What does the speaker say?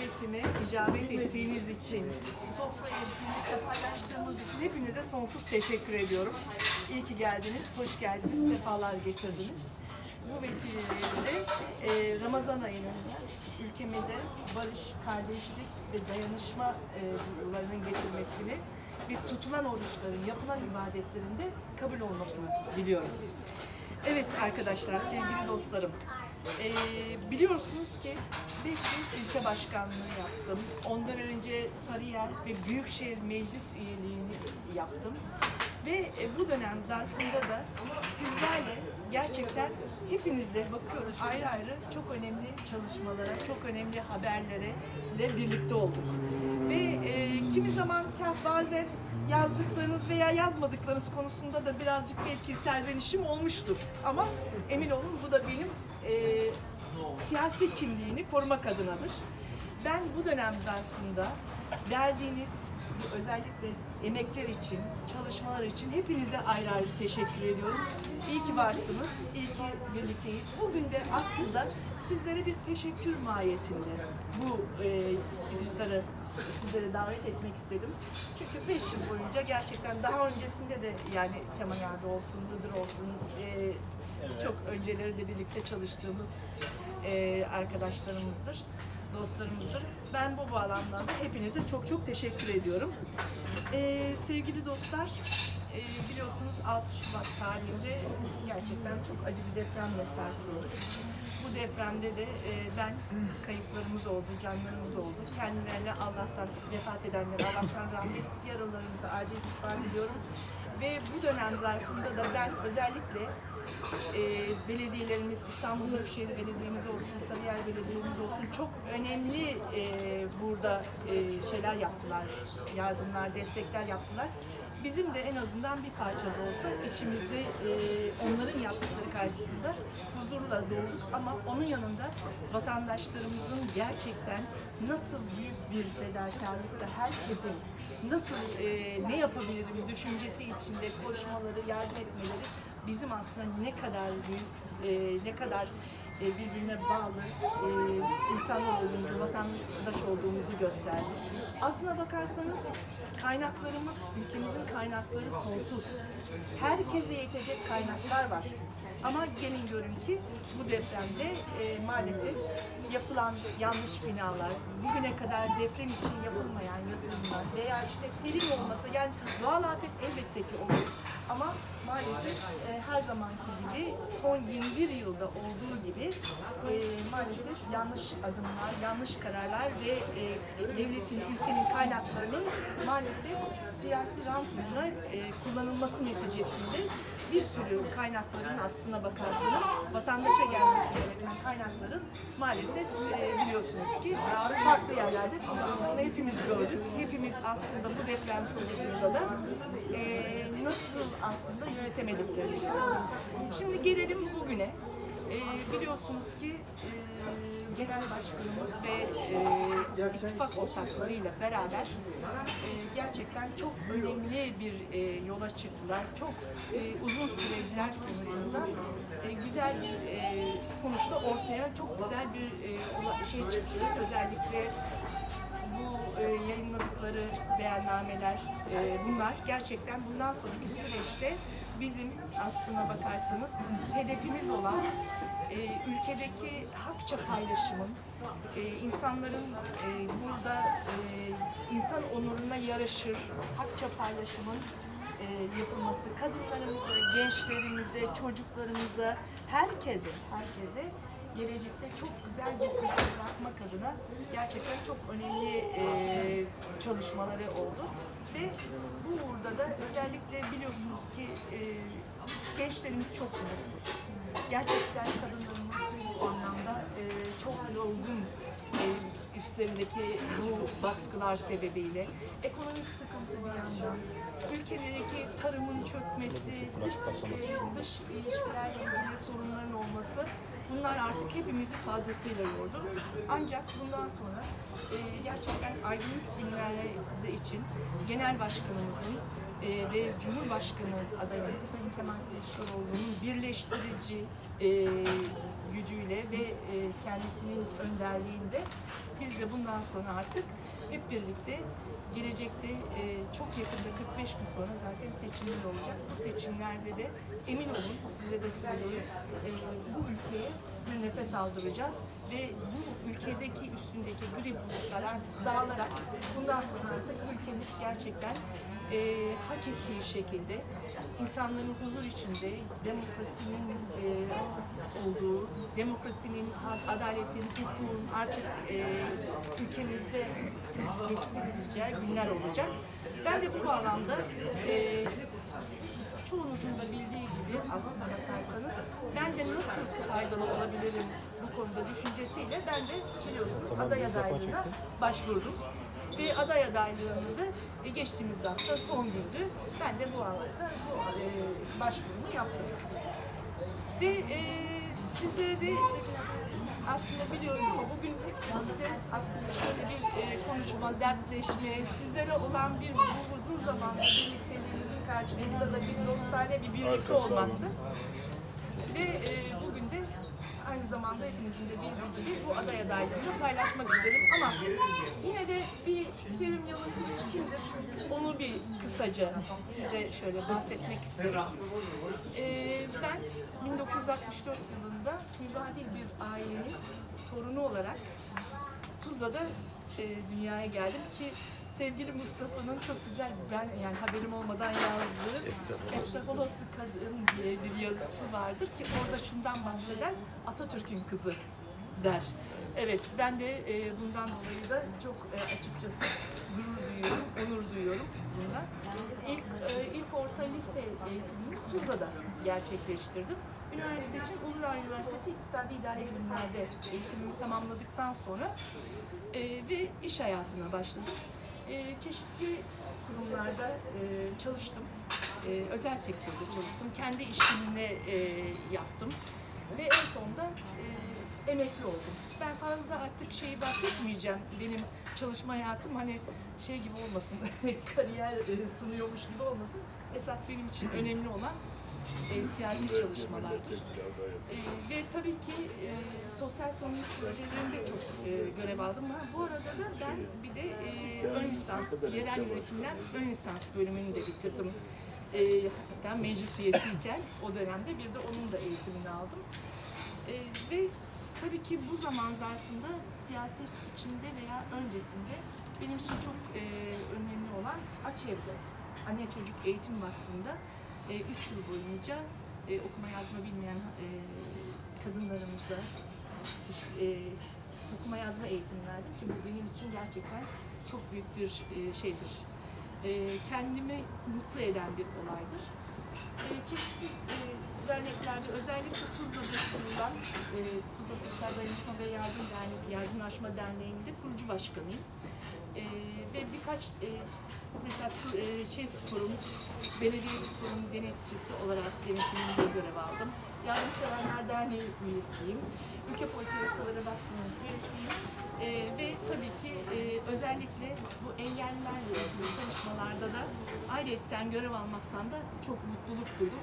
davetime icabet ettiğiniz için, sofrayı birlikte paylaştığımız için hepinize sonsuz teşekkür ediyorum. İyi ki geldiniz, hoş geldiniz, sefalar getirdiniz. Bu vesileyle de e, Ramazan ayının ülkemize barış, kardeşlik ve dayanışma e, duygularının getirmesini ve tutulan oruçların, yapılan ibadetlerinde kabul olmasını diliyorum. Evet arkadaşlar, sevgili dostlarım. Ee, biliyorsunuz ki 5 yıl ilçe başkanlığı yaptım. Ondan önce Sarıyer ve Büyükşehir Meclis üyeliğini yaptım. Ve e, bu dönem zarfında da sizlerle gerçekten hepinizle bakıyorum ayrı ayrı çok önemli çalışmalara, çok önemli haberlere ile birlikte olduk. Ve e, kimi zaman bazen yazdıklarınız veya yazmadıklarınız konusunda da birazcık belki serzenişim olmuştur. Ama emin olun bu da benim e, siyasi kimliğini korumak adınadır. Ben bu dönem zarfında verdiğiniz özellikle emekler için, çalışmalar için hepinize ayrı ayrı teşekkür ediyorum. İyi ki varsınız, iyi ki birlikteyiz. Bugün de aslında sizlere bir teşekkür mahiyetinde bu e, iftarı sizlere davet etmek istedim. Çünkü 5 yıl boyunca gerçekten daha öncesinde de yani Kemal abi olsun, Rıdır olsun, e, çok önceleri de birlikte çalıştığımız e, arkadaşlarımızdır, dostlarımızdır. Ben bu bağlamdan da hepinize çok çok teşekkür ediyorum. E, sevgili dostlar, e, biliyorsunuz 6 Şubat tarihinde gerçekten çok acı bir depremle sarsıldık. Bu depremde de e, ben kayıplarımız oldu, canlarımız oldu. Kendilerine Allah'tan vefat edenlere Allah'tan rahmet, yaralarımıza acil şifa diliyorum. Ve bu dönem zarfında da ben özellikle e, belediyelerimiz, İstanbul Büyükşehir Belediye'miz olsun, Sarıyer Belediye'miz olsun çok önemli e, burada e, şeyler yaptılar, yardımlar, destekler yaptılar. Bizim de en azından bir parça da olsa içimizi e, onların yaptıkları karşısında huzurla dolduk ama onun yanında vatandaşlarımızın gerçekten nasıl büyük bir fedakarlıkla herkesin nasıl e, ne yapabilirim düşüncesi içinde koşmaları, yardım etmeleri bizim aslında ne kadar büyük, e, ne kadar e, birbirine bağlı e, insanlar olduğumuzu, vatandaş olduğumuzu gösterdi. Aslına bakarsanız kaynaklarımız, ülkemizin kaynakları sonsuz. Herkese yetecek kaynaklar var. Ama gelin görün ki bu depremde e, maalesef yapılan yanlış binalar, bugüne kadar deprem için yapılmayan yatırımlar veya işte serin olması, yani doğal afet elbette ki olur. Ama maalesef e, her zamanki gibi son 21 yılda olduğu gibi e, maalesef yanlış adımlar, yanlış kararlar ve e, devletin, ülkenin kaynaklarının maalesef siyasi rant e, kullanılması neticesinde bir sürü kaynakların aslına bakarsanız vatandaşa gelmesi gereken kaynakların maalesef e, biliyorsunuz ki farklı yerlerde kullanıldığını hepimiz gördük. Hepimiz aslında bu deprem sonucunda da e, nasıl aslında yönetemediklerini. Şimdi gelelim bugüne. E, biliyorsunuz ki e, genel başkanımız ve e, ittifak ortaklarıyla beraber e, gerçekten çok önemli bir e, yola çıktılar. Çok e, uzun süreçler sonucunda e, güzel bir e, sonuçta ortaya çok güzel bir e, şey çıktı. Özellikle yayınladıkları beyannameler e, bunlar. Gerçekten bundan sonraki süreçte bizim aslına bakarsanız hedefimiz olan e, ülkedeki hakça paylaşımın, e, insanların e, burada e, insan onuruna yaraşır hakça paylaşımın e, yapılması, kadınlarımıza, gençlerimize, çocuklarımıza, herkese, herkese gelecekte çok güzel bir ülke bırakmak adına gerçekten çok önemli e, çalışmaları oldu. Ve bu uğurda da özellikle biliyorsunuz ki e, gençlerimiz çok mutsuz. Gerçekten kadınlarımız bu anlamda e, çok yorgun üstlerindeki bu baskılar sebebiyle ekonomik sıkıntı bir yandan, ülkedeki tarımın çökmesi, dış, e, dış ilişkilerle ilgili sorunların olması bunlar artık hepimizi fazlasıyla yordu. Ancak bundan sonra e, gerçekten aydınlık günlerde için genel başkanımızın e, ve Cumhurbaşkanı adayımız Sayın Kemal Kılıçdaroğlu'nun birleştirici e, gücüyle ve e, kendisinin önderliğinde biz de bundan sonra artık hep birlikte gelecekte e, çok yakında 45 gün sonra zaten seçimler olacak. Bu seçimlerde de emin olun size de söyleyeyim e, bu ülkeye bir nefes aldıracağız ve bu ülkedeki üstündeki gri bulutlar artık dağılarak bundan sonra artık ülkemiz gerçekten e, hak ettiği şekilde insanların huzur içinde demokrasinin e, olduğu, demokrasinin, adaletin, hukukun artık e, ülkemizde gösterileceği günler olacak. Ben de bu bağlamda e, çoğunuzun da bildiği gibi aslında bakarsanız nasıl faydalı olabilirim bu konuda düşüncesiyle ben de biliyorsunuz aday adaylığına başvurdum. Ve aday adaylığını da e, geçtiğimiz hafta son gündü. Ben de bu alanda bu e, başvurumu yaptım. Ve e, sizlere de aslında biliyoruz ama bugün hep birlikte aslında şöyle bir e, konuşma, dertleşme, sizlere olan bir bu uzun zamandır birlikteliğimizin karşılığında da bir dostane bir birlikte olmaktı. Ve e, zamanda hepinizin de bildiği gibi bu aday adaylığını paylaşmak istedim. Ama yine de bir Sevim Yalın Kılıç kimdir? Onu bir kısaca size şöyle bahsetmek isterim. E, ben 1964 yılında mübadil bir ailenin torunu olarak Tuzla'da e, dünyaya geldim ki sevgili Mustafa'nın çok güzel ben yani haberim olmadan yazdığı Eftafoloslu Kadın diye bir yazısı vardır ki orada şundan bahseder Atatürk'ün kızı der. Evet ben de e, bundan dolayı da çok e, açıkçası gurur duyuyorum, onur duyuyorum bundan. İlk, e, ilk orta lise eğitimimi Tuzla'da gerçekleştirdim. Üniversite için Uludağ Üniversitesi İktisadi İdare Bilimler'de eğitimimi tamamladıktan sonra e, ve iş hayatına başladım. E, çeşitli kurumlarda e, çalıştım. E, özel sektörde çalıştım. Kendi işimle e, yaptım. Ve en sonunda emekli oldum. Ben fazla artık şeyi bahsetmeyeceğim. Benim çalışma hayatım hani şey gibi olmasın, kariyer sunuyormuş gibi olmasın. Esas benim için önemli olan e, siyasi çalışmalardır. E, ve tabii ki e, sosyal sorumluluk projelerinde çok e, görev aldım. Ha, bu arada da ben bir de e, ön lisans, yerel yönetimler ön lisans bölümünü de bitirdim. E, hatta meclis üyesiyken o dönemde bir de onun da eğitimini aldım. E, ve tabii ki bu zaman zarfında siyaset içinde veya öncesinde benim için çok e, önemli olan Açev'de Anne Çocuk Eğitim Vakfı'nda 3 yıl boyunca e, okuma yazma bilmeyen e, kadınlarımıza e, okuma yazma eğitimi verdim ki bu benim için gerçekten çok büyük bir e, şeydir. E, kendimi mutlu eden bir olaydır. E, çeşitli e, derneklerde özellikle Tuzla'da kurulan e, Tuzla Sosyal Dayanışma ve Yardım Derneği, Yardımlaşma Derneği'nde kurucu başkanıyım. E, ve birkaç e, mesela e, şey sporum, belediye sporum denetçisi olarak denetiminde görev aldım. Yardımseverler Derneği üyesiyim. Ülke Politikaları Vakfı'nın üyesiyim. E, ve tabii ki e, özellikle bu engellilerle çalışmalarda da ayrıyetten görev almaktan da çok mutluluk duydum.